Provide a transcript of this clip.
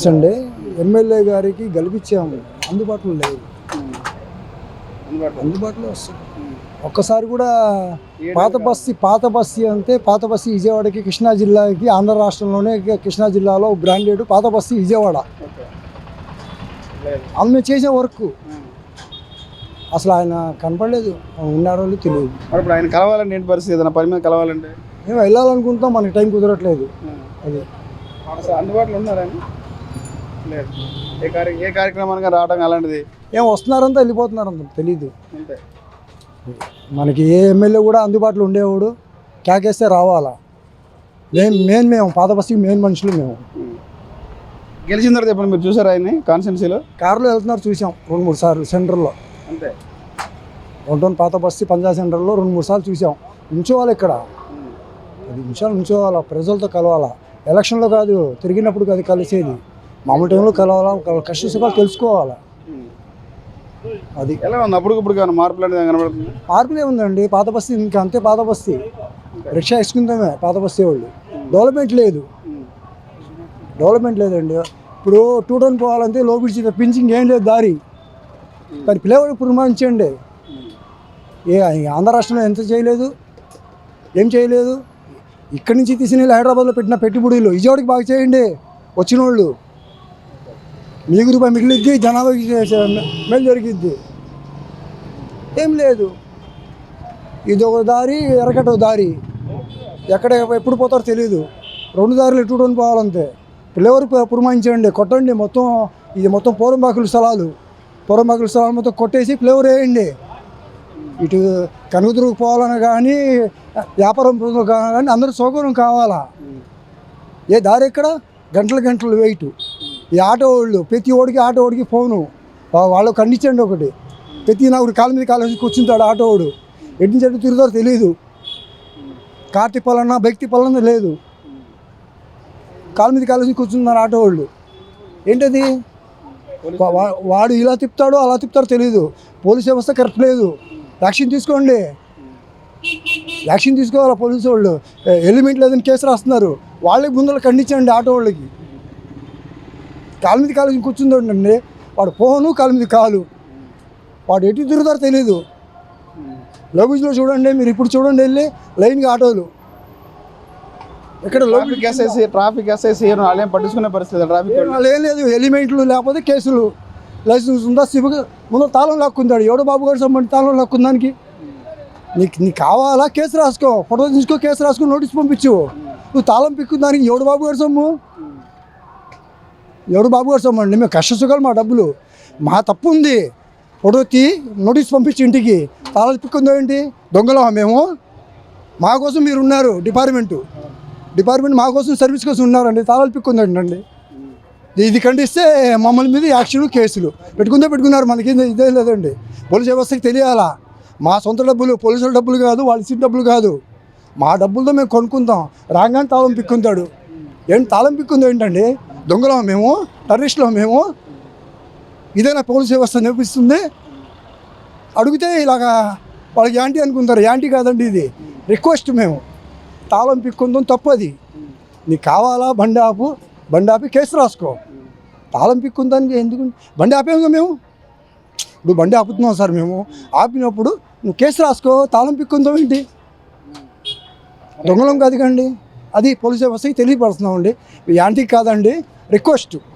అండి. ఎమ్మెల్యే గారికి గెలిపించాము. అందుబాటులో లేదు. అందుబాటులో వస్తుంది ఒక్కసారి కూడా పాత బస్తీ పాత బస్తీ అంటే పాత బస్తీ విజయవాడకి కృష్ణా జిల్లాకి ఆంధ్ర రాష్ట్రంలోనే కృష్ణా జిల్లాలో బ్రాండెడ్ పాత బస్తీ విజయవాడ. ఆమె చేసే వర్క్. అసలు ఆయన కనపడలేదు. ఉన్నారో లేదో తెలియదు. ఇప్పుడు ఆయన కలవాలంటే ఏంటి పరిస్థితి? ఏదైనా పని మీద కలవాలంటే మేము వెళ్ళాలనుకుంటాం మనకి టైం కుదరట్లేదు. అది. అందుబాటులో ఉన్నారా? లేదు. ఏ కార్య ఏ కార్యక్రమానికి రావడం అలాంటిది ఏం వస్తున్నారంతా వెళ్ళిపోతున్నారంత తెలియదు అంతే. మనకి ఏ ఎమ్మెల్యే కూడా అందుబాటులో ఉండేవాడు కేకేస్తే రావాలా? మెయిన్ మెయిన్ మేము పాత బస్తీకి మెయిన్ మనుషులు మేము. గెలిచిన తర్వాత ఇప్పుడు మీరు చూసారా ఆయన్ని కాన్స్టెన్సీలో కారులో వెళ్తున్నారు చూసాం రెండు మూడు సార్లు సెంటర్లో. అంతే. ఒంటోన్ పాత బస్తీ పంజా సెంటర్లో రెండు మూడు సార్లు చూసాం. ఉంచోవాలి ఇక్కడ. పది నిమిషాలు ఉంచోవాలా ప్రజలతో కలవాలా? ఎలక్షన్లో కాదు తిరిగినప్పుడు కాదు కలిసేది. మామూలు టైంలో కలవాలా కష్ట సుఖాలు తెలుసుకోవాలా. అది. ఎలా ఉంది? అప్పటికప్పుడు కానీ మార్పులు అనేది కనబడుతుంది మార్పులే ఉందండి. పాత బస్తీ ఇంకా అంతే పాత బస్తీ. రిక్షా వేసుకుందామే పాత బస్తీ వాళ్ళు. డెవలప్మెంట్ లేదు. డెవలప్మెంట్ లేదండి. ఇప్పుడు టూ టౌన్ పోవాలంటే లోపిడిచి తప్పించి ఏం లేదు దారి. కానీ పిల్లవాడు పురమాయించండి ఏ ఆంధ్ర రాష్ట్రంలో ఎంత చేయలేదు? ఏం చేయలేదు? ఇక్కడి నుంచి తీసిన హైదరాబాద్లో పెట్టిన పెట్టుబడులు విజయవాడకి బాగా చేయండి. వచ్చిన వాళ్ళు మీకు రూపాయి మిగిలిద్ది జనాభాకి మేలు జరిగిద్ది. ఏం లేదు. ఇది ఒక దారి ఎరకట ఒక దారి. ఎక్కడ ఎప్పుడు పోతారో తెలియదు రెండు దారులు ఎటు పోవాలంతే. పిల్లవారు పురమాయించండి కొట్టండి. మొత్తం ఇది మొత్తం పూర్వబాకుల స్థలాలు. పూర్వబాకుల స్థలాలు మొత్తం కొట్టేసి ఫ్లేవర్ వేయండి. ఇటు కనుగుతురుకు పోవాలని కానీ వ్యాపారం కానీ అందరూ సౌకర్యం కావాలా? ఏ దారి ఎక్కడ? గంటలు గంటలు వెయిట్. ఈ ఆటో వాళ్ళు ప్రతి ఓడికి ఆటో ఓడికి ఫోను. వాళ్ళు ఖండించండి ఒకటి. ప్రతి నాకు కాలు మీద కాలు కూర్చుంటాడు ఆటో వాడు. ఎటు నుంచి ఎటు తిరుగుతారో తెలియదు కార్ తిప్పాలన్నా బైక్ తిప్పాలన్నా లేదు. కాలు మీద కాలు కూర్చున్నారు ఆటో వాళ్ళు. ఏంటది? వాడు ఇలా తిప్పుతాడో అలా తిప్పుతాడో తెలియదు పోలీస్ వ్యవస్థ కరెక్ట్ లేదు. యాక్షన్ తీసుకోండి. యాక్షన్ తీసుకోవాలి పోలీసు వాళ్ళు? ఎలిమెంట్ లేదని కేసు రాస్తున్నారు. వాళ్ళకి ముందర ఖండించండి ఆటో వాళ్ళకి. కాలు మీద కాలు కూర్చుందండి వాడు ఫోను కాలు మీద కాలు. వాడు ఎటు తిరుగుతారో తెలియదు లగేజ్లో చూడండి మీరు ఇప్పుడు చూడండి వెళ్ళి లైన్గా ఆటోలు. ఎక్కడ ట్రాఫిక్ ఎస్ఐసి ట్రాఫిక్ ఎస్ఐసి వాళ్ళు పట్టించుకునే పరిస్థితి ట్రాఫిక్ వాళ్ళు ఏం లేదు ఎలిమెంట్లు లేకపోతే కేసులు. లైసెన్స్ ఉందా? సివిల్ ముందు తాళం లాక్కుంటాడు ఎవడో బాబు గారు సంబంధించి తాళం లాక్కుందానికి. నీకు నీకు కావాలా? కేసు రాసుకో. ఫోటో తీసుకో కేసు రాసుకొని నోటీస్ పంపించు. నువ్వు తాళం పిక్కుందానికి ఎవడు బాబు గారు సొమ్ము? ఎవడు బాబు గారు సొమ్ము మేము కష్ట సుఖాలు మా డబ్బులు. మా తప్పు ఉంది. ఫోటో నోటీస్ పంపించి ఇంటికి. తాళాలు పిక్కుందో ఏంటి? దొంగలమా మేము. మా కోసం మీరు ఉన్నారు డిపార్ట్మెంటు. డిపార్ట్మెంట్ మా కోసం సర్వీస్ కోసం ఉన్నారండి. తాళాలు పిక్కుందండి ఇది ఖండిస్తే మమ్మల్ని మీద యాక్షన్ కేసులు. పెట్టుకుందే పెట్టుకున్నారు మనకి. ఇది- ఇదే లేదండి. పోలీసు వ్యవస్థకి తెలియాలా? మా సొంత డబ్బులు పోలీసుల డబ్బులు కాదు వాళ్ళ ఇచ్చిన డబ్బులు కాదు. మా డబ్బులతో మేము కొనుక్కుంటాం రాగానే తాళం పిక్కుంటాడు ఏంటి తాళం పిక్కుందో ఏంటండి? దొంగలం మేము టెర్రరిస్టులో మేము ఇదైనా పోలీస్ వ్యవస్థ నేర్పిస్తుంది? అడిగితే ఇలాగా వాళ్ళకి యాంటీ అనుకుంటారు. యాంటీ కాదండి ఇది. రిక్వెస్ట్ మేము. తాళం పిక్కుందాం తప్పది. నీకు కావాలా బండి ఆపు? బండి ఆపి కేసు రాసుకో. తాళం పిక్కుందానికి ఎందుకు? బండి ఆపేముగా మేము. ఇప్పుడు బండి ఆపుతున్నాం సార్ మేము. ఆపినప్పుడు నువ్వు కేసు రాసుకో తాళం పిక్కుందాం ఏంటి? దొంగలం కాదు కండి అది పోలీస్ వ్యవస్థకి తెలియపరుస్తున్నామండి. యాంటిక్ కాదండి రిక్వెస్ట్.